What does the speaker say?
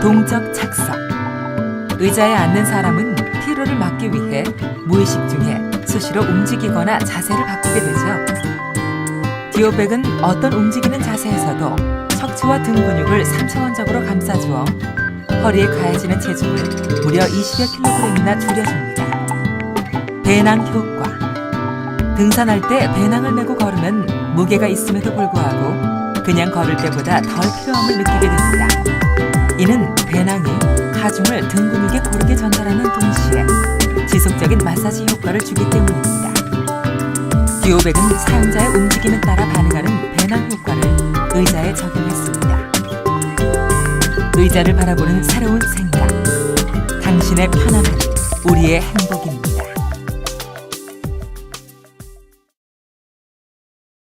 동적 착석. 의자에 앉는 사람은 피로를 막기 위해 무의식 중에 수시로 움직이거나 자세를 바꾸게 되죠. 디오백은 어떤 움직이는 자세에서도 척추와 등 근육을 3차원적으로 감싸주어 허리에 가해지는 체중을 무려 20여 킬로그램이나 줄여줍니다. 배낭 효과. 등산할 때 배낭을 메고 걸으면 무게가 있음에도 불구하고 그냥 걸을 때보다 덜 필요함을 느끼게 됩니다. 이는 배낭이 하중을 등 근육에 고르게 전달하는 동시에 지속적인 마사지 효과를 주기 때문입니다. 듀오백은 사용자의 움직임에 따라 반응하는 배낭 효과를 의자에 적용했습니다. 의자를 바라보는 새로운 생각. 당신의 편안함이 우리의 행복입니다.